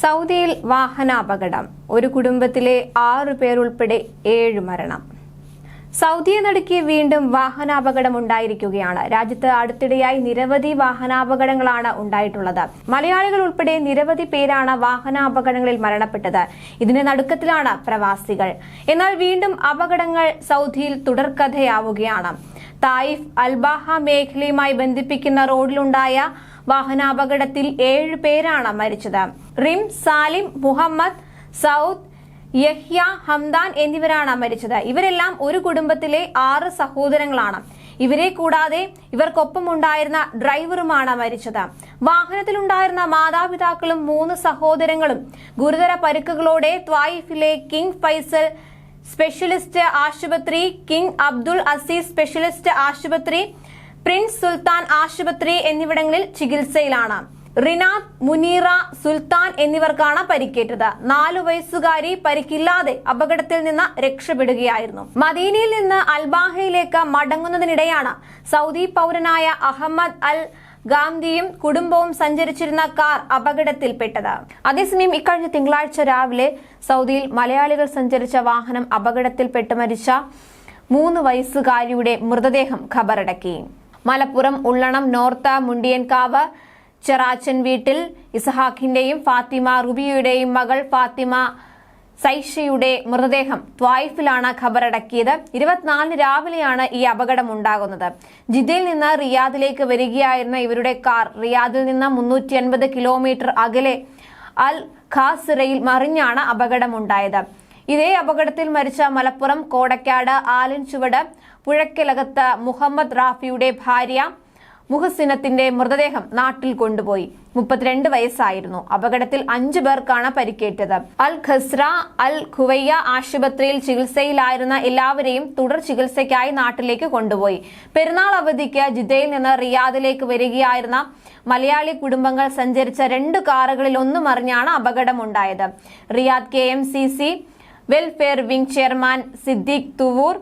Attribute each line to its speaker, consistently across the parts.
Speaker 1: സൗദിയിൽ വാഹനാപകടം. ഒരു കുടുംബത്തിലെ ആറു പേരുൾപ്പെടെ ഏഴ് മരണം. സൗദിയെ നടുക്കി വീണ്ടും വാഹനാപകടം ഉണ്ടായിരിക്കുകയാണ്. രാജ്യത്ത് അടുത്തിടെയായി നിരവധി വാഹനാപകടങ്ങളാണ് ഉണ്ടായിട്ടുള്ളത്. മലയാളികൾ ഉൾപ്പെടെ നിരവധി പേരാണ് വാഹനാപകടങ്ങളിൽ മരണപ്പെട്ടത്. ഇതിന്റെ നടുക്കത്തിലാണ് പ്രവാസികൾ. എന്നാൽ വീണ്ടും അപകടങ്ങൾ സൗദിയിൽ തുടർക്കഥയാവുകയാണ്. തായിഫ് അൽബാഹ മേഖലയുമായി ബന്ധിപ്പിക്കുന്ന റോഡിലുണ്ടായ വാഹനാപകടത്തിൽ ഏഴ് പേരാണ് മരിച്ചത്. Reem Salim Muhammad Saud Yahya Hamdan എന്നിവരാണ് മരിച്ചത്. ഇവരെല്ലാം ഒരു കുടുംബത്തിലെ ആറ് സഹോദരങ്ങളാണ്. ഇവരെ കൂടാതെ ഇവർക്കൊപ്പം ഉണ്ടായിരുന്ന ഡ്രൈവറുമാണ് മരിച്ചത്. വാഹനത്തിലുണ്ടായിരുന്ന മാതാപിതാക്കളും മൂന്ന് സഹോദരങ്ങളും ഗുരുതര പരുക്കുകളോടെ ത്വായിഫിലെ കിങ് ഫൈസൽ സ്പെഷ്യലിസ്റ്റ് ആശുപത്രി കിങ് അബ്ദുൾ അസീസ് സ്പെഷ്യലിസ്റ്റ് ആശുപത്രി പ്രിൻസ് സുൽത്താൻ ആശുപത്രി എന്നിവിടങ്ങളിൽ ചികിത്സയിലാണ്. റിനാദ് മുനീറ സുൽത്താൻ എന്നിവർക്കാണ് പരിക്കേറ്റത്. നാലു വയസ്സുകാരി പരിക്കില്ലാതെ അപകടത്തിൽ നിന്ന് രക്ഷപ്പെടുകയായിരുന്നു. മദീനയിൽ നിന്ന് അൽബാഹയിലേക്ക് മടങ്ങുന്നതിനിടെയാണ് സൗദി പൗരനായ അഹമ്മദ് അൽ ഗാന്ധിയും കുടുംബവും സഞ്ചരിച്ചിരുന്ന കാർ അപകടത്തിൽപ്പെട്ടത്. അതേസമയം ഇക്കഴിഞ്ഞ തിങ്കളാഴ്ച രാവിലെ സൗദിയിൽ മലയാളികൾ സഞ്ചരിച്ച വാഹനം അപകടത്തിൽപ്പെട്ട് മരിച്ച മൂന്ന് വയസ്സുകാരിയുടെ മൃതദേഹം ഖബറടക്കി. മലപ്പുറം ഉള്ളണം നോർത്ത മുണ്ടിയൻകാവ് ചെറാച്ചൻ വീട്ടിൽ ഇസഹാഖിന്റെയും ഫാത്തിമ റുബിയുടെയും മകൾ ഫാത്തിമ സൈഷയുടെ മൃതദേഹം ത്വായിഫിലാണ് ഖബറടക്കിയത്. ഇരുപത്തിനാലിന് രാവിലെയാണ് ഈ അപകടം ഉണ്ടാകുന്നത് ജിദ്ദയിൽ നിന്ന് റിയാദിലേക്ക് വരികയായിരുന്ന ഇവരുടെ കാർ റിയാദിൽ നിന്ന് മുന്നൂറ്റി അൻപത് കിലോമീറ്റർ അകലെ അൽ ഖാസിറയിൽ മറിഞ്ഞാണ് അപകടമുണ്ടായത്. ഇതേ അപകടത്തിൽ മരിച്ച മലപ്പുറം കോടക്കാട് ആലൻ ചുവട് പുഴക്കലകത്ത് മുഹമ്മദ് റാഫിയുടെ ഭാര്യ മുഹസിനത്തിന്റെ മൃതദേഹം നാട്ടിൽ കൊണ്ടുപോയി. മുപ്പത്തിരണ്ട് വയസ്സായിരുന്നു. അപകടത്തിൽ അഞ്ചു പേർക്കാണ് പരിക്കേറ്റത്. അൽ ഖസ്ര അൽ ഖുവയ്യ ആശുപത്രിയിൽ ചികിത്സയിലായിരുന്ന എല്ലാവരെയും തുടർ ചികിത്സയ്ക്കായി നാട്ടിലേക്ക് കൊണ്ടുപോയി. പെരുന്നാൾ അവധിക്ക് ജിദ്ദയിൽ നിന്ന് റിയാദിലേക്ക് വരികയായിരുന്ന മലയാളി കുടുംബങ്ങൾ സഞ്ചരിച്ച രണ്ട് കാറുകളിൽ ഒന്ന് മറിഞ്ഞാണ് അപകടമുണ്ടായത്. Riyadh K M C C welfare wing chairman Siddique Thuvur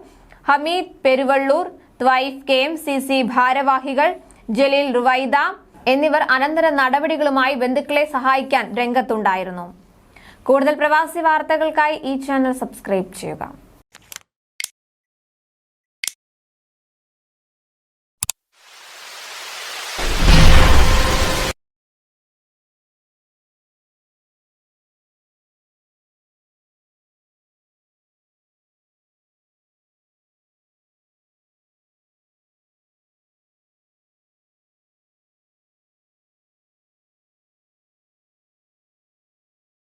Speaker 1: Hameed Peruvallur Taif K M C C ഭാരവാഹികൾ ജലീൽ റുവൈദ എന്നിവർ അനന്തര നടപടികളുമായി ബന്ധുക്കളെ സഹായിക്കാൻ രംഗത്തുണ്ടായിരുന്നു. കൂടുതൽ പ്രവാസി വാർത്തകൾക്കായി ഈ ചാനൽ സബ്സ്ക്രൈബ് ചെയ്യുക.